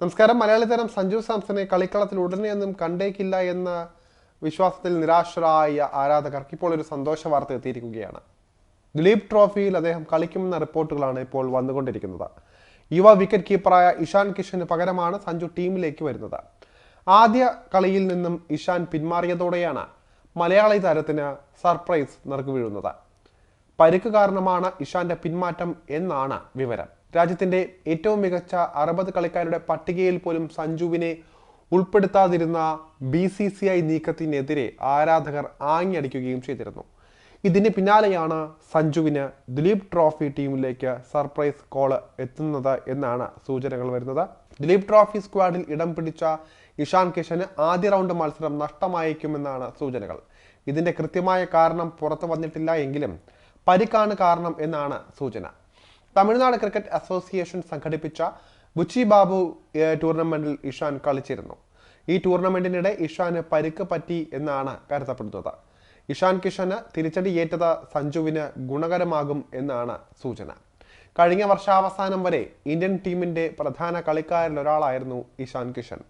നമസ്കാരം. മലയാളി താരം സഞ്ജു സാംസനെ കളിക്കളത്തിൽ ഉടനെയൊന്നും കണ്ടേക്കില്ല എന്ന വിശ്വാസത്തിൽ നിരാശരായ ആരാധകർക്ക് ഇപ്പോൾ ഒരു സന്തോഷ വാർത്ത എത്തിയിരിക്കുകയാണ്. ദിലീപ് ട്രോഫിയിൽ അദ്ദേഹം കളിക്കുമെന്ന റിപ്പോർട്ടുകളാണ് ഇപ്പോൾ വന്നുകൊണ്ടിരിക്കുന്നത്. യുവ വിക്കറ്റ് കീപ്പറായ ഇഷാൻ കിഷന് പകരമാണ് സഞ്ജു ടീമിലേക്ക് വരുന്നത്. ആദ്യ കളിയിൽ നിന്നും ഇഷാൻ പിന്മാറിയതോടെയാണ് മലയാളി താരത്തിന് സർപ്രൈസ് നിറക്കു വീഴുന്നത് പരിക്ക് കാരണമാണ് ഇഷാന്റെ പിന്മാറ്റം എന്നാണ് വിവരം. രാജ്യത്തിന്റെ ഏറ്റവും മികച്ച അറുപത് കളിക്കാരുടെ പട്ടികയിൽ പോലും സഞ്ജുവിനെ ഉൾപ്പെടുത്താതിരുന്ന ബി സി സി ഐ നീക്കത്തിനെതിരെ ആരാധകർ ആങ്ങിയടിക്കുകയും ചെയ്തിരുന്നു. ഇതിന് പിന്നാലെയാണ് സഞ്ജുവിന് ദിലീപ് ട്രോഫി ടീമിലേക്ക് സർപ്രൈസ് കോൾ എത്തുന്നത് എന്നാണ് സൂചനകൾ വരുന്നത്. ദിലീപ് ട്രോഫി സ്ക്വാഡിൽ ഇടം പിടിച്ച ഇഷാൻ കിഷന് ആദ്യ റൗണ്ട് മത്സരം നഷ്ടമായേക്കുമെന്നാണ് സൂചനകൾ. ഇതിന്റെ കൃത്യമായ കാരണം പുറത്തു വന്നിട്ടില്ല എങ്കിലും പരിക്കാണ് കാരണം എന്നാണ് സൂചന. തമിഴ്നാട് ക്രിക്കറ്റ് അസോസിയേഷൻ സംഘടിപ്പിച്ച ബുച്ചി ബാബു ടൂർണമെന്റിൽ ഇഷാൻ കളിച്ചിരുന്നു. ഈ ടൂർണമെന്റിനിടെ ഇഷാന് പരിക്ക് പറ്റി എന്നാണ് കരുതപ്പെടുന്നത്. ഇഷാൻ കിഷന് തിരിച്ചടിയേറ്റത് സഞ്ജുവിന് ഗുണകരമാകും എന്നാണ് സൂചന. കഴിഞ്ഞ വർഷാവസാനം വരെ ഇന്ത്യൻ ടീമിന്റെ പ്രധാന കളിക്കാരിൽ ഒരാളായിരുന്നു ഇഷാൻ കിഷൻ.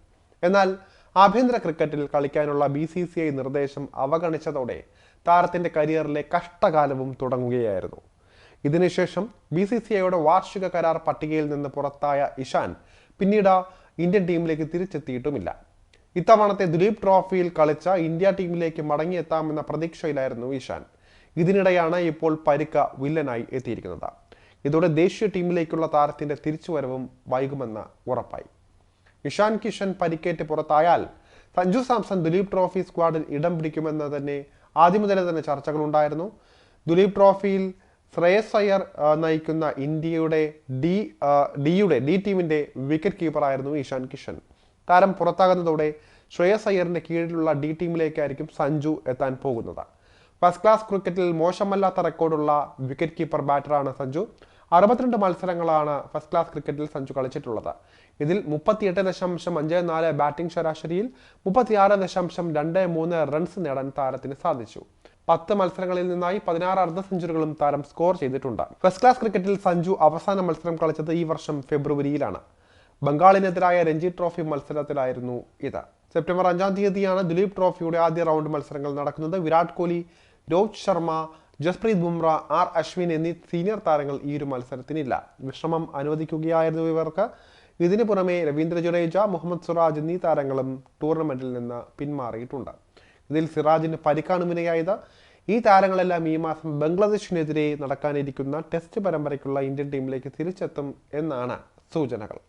എന്നാൽ ആഭ്യന്തര ക്രിക്കറ്റിൽ കളിക്കാനുള്ള ബി സി സി ഐ നിർദ്ദേശം അവഗണിച്ചതോടെ താരത്തിന്റെ കരിയറിലെ കഷ്ടകാലവും തുടങ്ങുകയായിരുന്നു. ഇതിനുശേഷം ബി സി സി ഐയുടെ വാർഷിക കരാർ പട്ടികയിൽ നിന്ന് പുറത്തായ ഇഷാൻ പിന്നീട് ഇന്ത്യൻ ടീമിലേക്ക് തിരിച്ചെത്തിയിട്ടുമില്ല. ഇത്തവണത്തെ ദിലീപ് ട്രോഫിയിൽ കളിച്ച ഇന്ത്യ ടീമിലേക്ക് മടങ്ങിയെത്താമെന്ന പ്രതീക്ഷയിലായിരുന്നു ഇഷാൻ. ഇതിനിടെയാണ് ഇപ്പോൾ പരിക്ക വില്ലനായി എത്തിയിരിക്കുന്നത്. ഇതോടെ ദേശീയ ടീമിലേക്കുള്ള താരത്തിന്റെ തിരിച്ചുവരവും വൈകുമെന്ന് ഉറപ്പായി. ഇഷാൻ കിഷൻ പരിക്കേറ്റ് പുറത്തായാൽ സഞ്ജു സാംസൺ ദുലീപ് ട്രോഫി സ്ക്വാഡിൽ ഇടം പിടിക്കുമെന്ന് തന്നെ ആദ്യം മുതലേ തന്നെ ചർച്ചകളുണ്ടായിരുന്നു. ദുലീപ് ട്രോഫിയിൽ ശ്രേയസ് അയ്യർ നയിക്കുന്ന ഇന്ത്യയുടെ ഡി ഡിയുടെ ഡി ടീമിന്റെ വിക്കറ്റ് കീപ്പറായിരുന്നു ഈശാൻ കിഷൻ. താരം പുറത്താകുന്നതോടെ ശ്രേയസ് അയ്യറിന്റെ കീഴിലുള്ള ഡി ടീമിലേക്കായിരിക്കും സഞ്ജു എത്താൻ പോകുന്നത്. ഫസ്റ്റ് ക്ലാസ് ക്രിക്കറ്റിൽ മോശമല്ലാത്ത റെക്കോർഡുള്ള വിക്കറ്റ് കീപ്പർ ബാറ്ററാണ് സഞ്ജു. അറുപത്തിരണ്ട് മത്സരങ്ങളാണ് ഫസ്റ്റ് ക്ലാസ് ക്രിക്കറ്റിൽ സഞ്ജു കളിച്ചിട്ടുള്ളത്. ഇതിൽ മുപ്പത്തിയെട്ട് ദശാംശം അഞ്ച് നാല് ബാറ്റിംഗ് ശരാശരിയിൽ മുപ്പത്തിയാറ് ദശാംശം രണ്ട് മൂന്ന് റൺസ് നേടാൻ താരത്തിന് സാധിച്ചു. പത്ത് മത്സരങ്ങളിൽ നിന്നായി പതിനാറ് അർദ്ധ സെഞ്ചുറികളും താരം സ്കോർ ചെയ്തിട്ടുണ്ട്. ഫസ്റ്റ് ക്ലാസ് ക്രിക്കറ്റിൽ സഞ്ജു അവസാന മത്സരം കളിച്ചത് ഈ വർഷം ഫെബ്രുവരിയിലാണ്. ബംഗാളിനെതിരായ രഞ്ജി ട്രോഫി മത്സരത്തിലായിരുന്നു ഇത്. സെപ്റ്റംബർ അഞ്ചാം തീയതിയാണ് ദിലീപ് ട്രോഫിയുടെ ആദ്യ റൗണ്ട് മത്സരങ്ങൾ നടക്കുന്നത്. വിരാട് കോഹ്ലി രോഹിത് ശർമ്മ ജസ്പ്രീത് ബുംറ ആർ അശ്വിൻ എന്നീ സീനിയർ താരങ്ങൾ ഈ ഒരു മത്സരത്തിനില്ല. വിശ്രമം അനുവദിക്കുകയായിരുന്നു ഇവർക്ക്. ഇതിനു പുറമെ രവീന്ദ്ര ജഡേജ മുഹമ്മദ് സുറാജ് എന്നീ താരങ്ങളും ടൂർണമെന്റിൽ നിന്ന് പിന്മാറിയിട്ടുണ്ട്. ഇതിൽ സിറാജിന് പരിക്കാണ് വിനയായത് ഈ താരങ്ങളെല്ലാം ഈ മാസം ബംഗ്ലാദേശിനെതിരെ നടക്കാനിരിക്കുന്ന ടെസ്റ്റ് പരമ്പരയ്ക്കുള്ള ഇന്ത്യൻ ടീമിലേക്ക് തിരിച്ചെത്തും എന്നാണ് സൂചനകൾ.